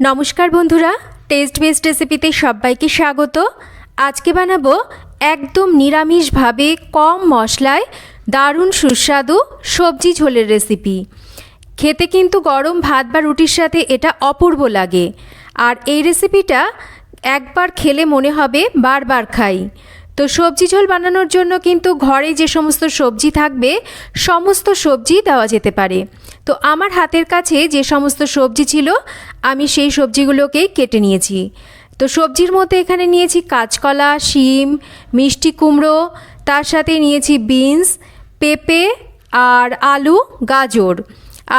নমস্কার বন্ধুরা test best রেসিপিতে সবাইকে স্বাগত। আজকে বানাবো একদম নিরামিষভাবে কম মশলায় দারুণ সুস্বাদু সবজি ঝোলের রেসিপি খেতে কিন্তু গরম ভাত বা রুটির সাথে এটা অপূর্ব লাগে। আর এই রেসিপিটা একবার খেলে মনে হবে বারবার খাই। তো সবজি ঝোল বানানোর জন্য কিন্তু ঘরে যে সমস্ত সবজি থাকবে, সমস্ত সবজি দেওয়া যেতে পারে। তো আমার হাতের কাছে যে সমস্ত সবজি ছিল আমি সেই সবজিগুলোকেই কেটে নিয়েছি। তো সবজির মধ্যে এখানে নিয়েছি কাঁচকলা, শিম, মিষ্টি কুমড়ো, তার সাথে নিয়েছি বিনস, পেঁপে আর আলু, গাজর।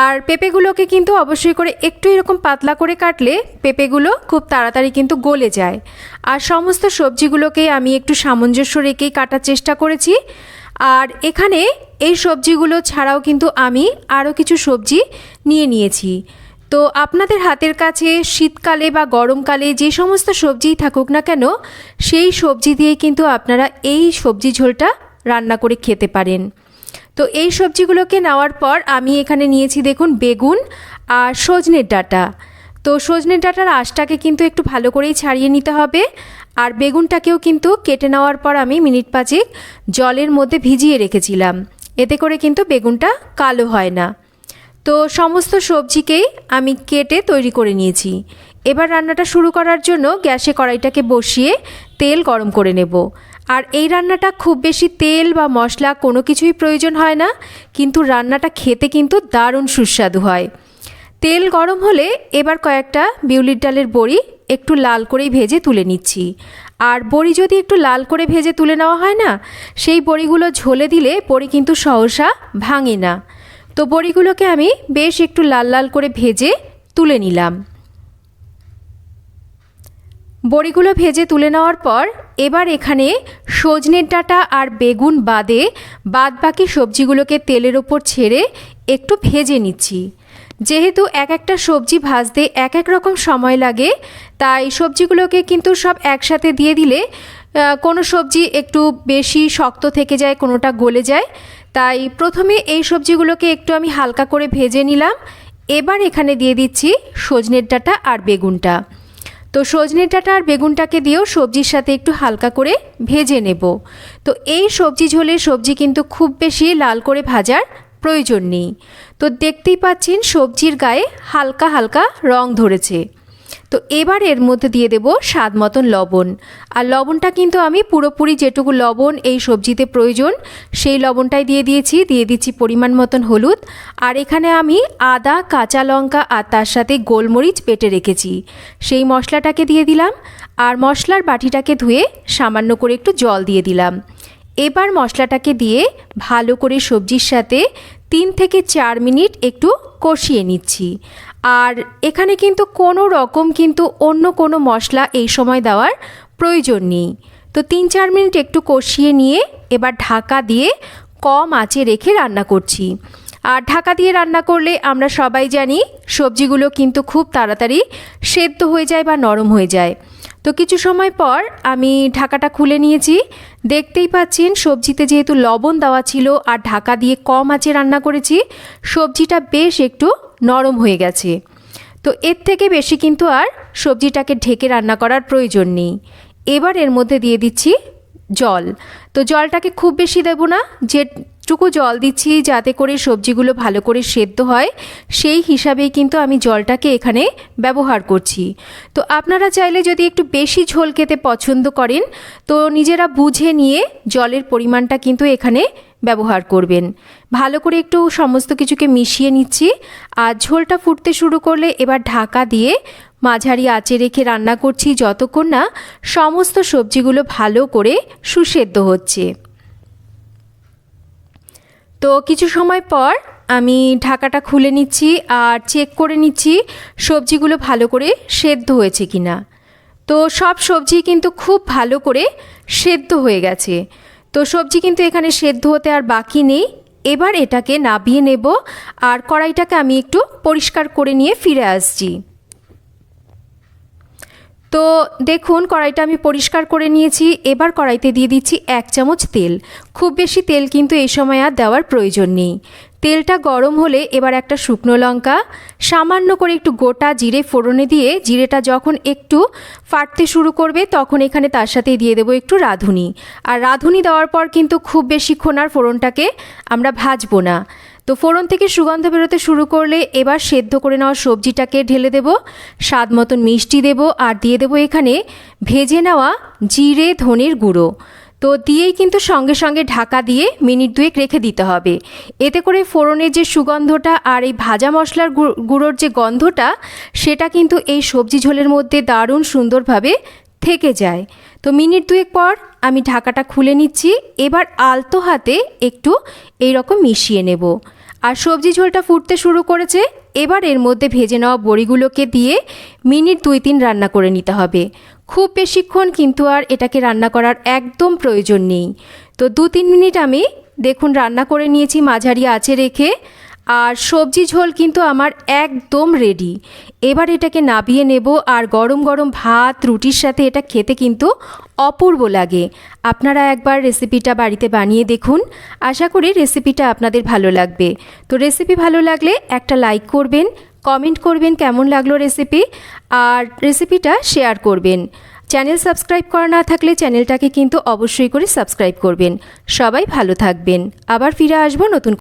আর পেঁপেগুলোকে কিন্তু অবশ্যই করে একটু এরকম পাতলা করে কাটলে পেঁপেগুলো খুব তাড়াতাড়ি কিন্তু গলে যায়। আর সমস্ত সবজিগুলোকেই আমি একটু সামঞ্জস্য রেখেই কাটার চেষ্টা করেছি। আর এখানে এই সবজিগুলো ছাড়াও কিন্তু আমি আরও কিছু সবজি নিয়ে নিয়েছি। তো আপনাদের হাতের কাছে শীতকালে বা গরমকালে যে সমস্ত সবজিই থাকুক না কেন, সেই সবজি দিয়ে কিন্তু আপনারা এই সবজি ঝোলটা রান্না করে খেতে পারেন। তো এই সবজিগুলোকে নেওয়ার পর আমি এখানে নিয়েছি দেখুন বেগুন আর সজনের ডাঁটা। তো সজনের ডাঁটার আঁশটাকে কিন্তু একটু ভালো করেই ছাড়িয়ে নিতে হবে আর বেগুনটাকেও কিন্তু কেটে নেওয়ার পর আমি মিনিট পাঁচেক জলের মধ্যে ভিজিয়ে রেখেছিলাম। এতে করে কিন্তু বেগুনটা কালো হয় না। তো সমস্ত সবজিকেই আমি কেটে তৈরি করে নিয়েছি। এবার রান্নাটা শুরু করার জন্য গ্যাসে কড়াইটাকে বসিয়ে তেল গরম করে নেব। আর এই রান্নাটা খুব বেশি তেল বা মশলা কোনো কিছুই প্রয়োজন হয় না, কিন্তু রান্নাটা খেতে কিন্তু দারুণ সুস্বাদু হয়। তেল গরম হলে এবার কয়েকটা বিউলির ডালের বড়ি একটু লাল করেই ভেজে তুলে নিচ্ছি। আর বড়ি যদি একটু লাল করে ভেজে তুলে নেওয়া হয় না, সেই বড়িগুলো ঝোলে দিলে বড়ি কিন্তু সহসা ভাঙে না। তো বড়িগুলোকে আমি বেশ একটু লাল লাল করে ভেজে তুলে নিলাম। বড়িগুলো ভেজে তুলে নেওয়ার পর এবার এখানে সজনের ডাঁটা আর বেগুন বাদে বাদ বাকি সবজিগুলোকে তেলের ওপর ছেড়ে একটু ভেজে নিচ্ছি। যেহেতু এক একটা সবজি ভাজতে এক এক রকম সময় লাগে, তাই সবজিগুলোকে কিন্তু সব একসাথে দিয়ে দিলে কোনো সবজি একটু বেশি শক্ত থেকে যায়, কোনোটা গলে যায়। তাই প্রথমে এই সবজিগুলোকে একটু আমি হালকা করে ভেজে নিলাম। এবার এখানে দিয়ে দিচ্ছি সজনের ডাঁটা আর বেগুনটা। তো সজনের ডাঁটা আর বেগুনটাকে দিয়েও সবজির সাথে একটু হালকা করে ভেজে নেব। তো এই সবজি ঝোলে সবজি কিন্তু খুব বেশি লাল করে ভাজার প্রয়োজন নেই। তো দেখতেই পাচ্ছেন সবজির গায়ে হালকা হালকা রং ধরেছে। তো এবার এর মধ্যে দিয়ে দেব স্বাদ মতন লবণ। আর লবণটা কিন্তু আমি পুরোপুরি যেটুকু লবণ এই সবজিতে প্রয়োজন, সেই লবণটাই দিয়ে দিয়েছি, দিয়ে দিচ্ছি পরিমাণ মতন হলুদ। আর এখানে আমি আদা, কাঁচা লঙ্কা আর তার সাথে গোলমরিচ বেটে রেখেছি। সেই মশলাটাকে দিয়ে দিলাম। আর মশলার বাটিটাকে ধুয়ে সামান্য করে একটু জল দিয়ে দিলাম। এবার মশলাটাকে দিয়ে ভালো করে সবজির সাথে তিন থেকে চার মিনিট একটু কষিয়ে নিচ্ছি। আর এখানে কিন্তু কোনো রকম কিন্তু অন্য কোনো মশলা এই সময় দেওয়ার প্রয়োজন নেই। তো তিন চার মিনিট একটু কষিয়ে নিয়ে এবার ঢাকা দিয়ে কম আঁচে রেখে রান্না করছি। আর ঢাকা দিয়ে রান্না করলে আমরা সবাই জানি সবজিগুলো কিন্তু খুব তাড়াতাড়ি সেদ্ধ হয়ে যায় বা নরম হয়ে যায়। তো কিছু সময় পর আমি ঢাকাটা খুলে নিয়েছি। দেখতেই পাচ্ছেন, সবজিতে যেহেতু লবণ দেওয়া ছিল আর ঢাকা দিয়ে কম আঁচে রান্না করেছি, সবজিটা বেশ একটু নরম হয়ে গেছে। তো এর থেকে বেশি কিন্তু আর সবজিটাকে ঢেকে রান্না করার প্রয়োজন নেই। এবার এর মধ্যে দিয়ে দিচ্ছি জল। তো জলটাকে খুব বেশি দেব না যেটুকু জল দিচ্ছি যাতে করে সবজিগুলো ভালো করে সেদ্ধ হয়। সেই হিসাবেই কিন্তু আমি জলটাকে এখানে ব্যবহার করছি। তো আপনারা চাইলে যদি একটু বেশি ঝোল খেতে পছন্দ করেন, তো নিজেরা বুঝে নিয়ে জলের পরিমাণটা কিন্তু এখানে ব্যবহার করবেন। ভালো করে একটু সমস্ত কিছুকে মিশিয়ে নিচ্ছি। আর ঝোলটা ফুটতে শুরু করলে এবার ঢাকা দিয়ে মাঝারি আঁচে রেখে রান্না করছি যতক্ষণ না সমস্ত সবজিগুলো ভালো করে সুসেদ্ধ হচ্ছে। তো কিছু সময় পর আমি ঢাকাটা খুলে নিচ্ছি আর চেক করে নিচ্ছি সবজিগুলো ভালো করে সেদ্ধ হয়েছে কি না তো সব সবজি কিন্তু খুব ভালো করে সেদ্ধ হয়ে গেছে। তো সবজি কিন্তু এখানে সেদ্ধ হতে আর বাকি নেই। এবার এটাকে নাবিয়ে নেব আর কড়াইটাকে আমি একটু পরিষ্কার করে নিয়ে ফিরে আসছি। তো দেখুন, কড়াইটা আমি পরিষ্কার করে নিয়েছি। এবার কড়াইতে দিয়ে দিচ্ছি এক চামচ তেল। খুব বেশি তেল কিন্তু এই সময় আর দেওয়ার প্রয়োজন নেই। তেলটা গরম হলে এবার একটা শুকনো লঙ্কা, সামান্য করে একটু গোটা জিরে ফোড়নে দিয়ে, জিরেটা যখন একটু ফাটতে শুরু করবে, তখন এখানে তার সাথে দিয়ে দেবো একটু রাঁধুনি। আর রাঁধুনি দেওয়ার পর কিন্তু খুব বেশিক্ষণ আর ফোড়নটাকে আমরা ভাজবো না। তো ফোড়ন থেকে সুগন্ধ বেরোতে শুরু করলে এবার সেদ্ধ করে নেওয়া সবজিটাকে ঢেলে দেব, স্বাদ মতন মিষ্টি দেব আর দিয়ে দেবো এখানে ভেজে নেওয়া জিরে, ধনের গুঁড়ো। তো দিয়েই কিন্তু সঙ্গে সঙ্গে ঢাকা দিয়ে মিনিট দুয়েক রেখে দিতে হবে। এতে করে ফোড়নের যে সুগন্ধটা আর এই ভাজা মশলার গুঁড়োর যে গন্ধটা, সেটা কিন্তু এই সবজি ঝোলের মধ্যে দারুণ সুন্দরভাবে থেকে যায়। তো মিনিট দুয়েক পর আমি ঢাকাটা খুলে নিচ্ছি, এবার আলতো হাতে একটু এই রকম মিশিয়ে নেব। আর সবজি ঝোলটা ফুটতে শুরু করেছে, এবার এর মধ্যে ভেজে নেওয়া বড়িগুলোকে দিয়ে মিনিট দুই তিন রান্না করে নিতে হবে। খুব বেশিক্ষণ কিন্তু আর এটাকে রান্না করার একদম প্রয়োজন নেই। তো দু তিন মিনিট আমি দেখুন রান্না করে নিয়েছি, মাঝারি আঁচে রেখে আর সবজি ঝোল কিন্তু আমার একদম রেডি এবার এটাকে নাবিয়ে নেব আর গরম গরম ভাত, রুটির সাথে এটা খেতে কিন্তু অপূর্ব লাগে। আপনারা একবার রেসিপিটা বাড়িতে বানিয়ে দেখুন। আশা করি রেসিপিটা আপনাদের ভালো লাগবে। তো রেসিপি ভালো লাগলে একটা লাইক করবেন কমেন্ট করবেন কেমন লাগল রেসিপি আর রেসিপিটা শেয়ার করবেন। চ্যানেল সাবস্ক্রাইব করা না থাকলে চ্যানেলটাকে কিন্তু অবশ্যই করে সাবস্ক্রাইব করবেন। সবাই ভালো থাকবেন। আবার ফিরে আসব নতুন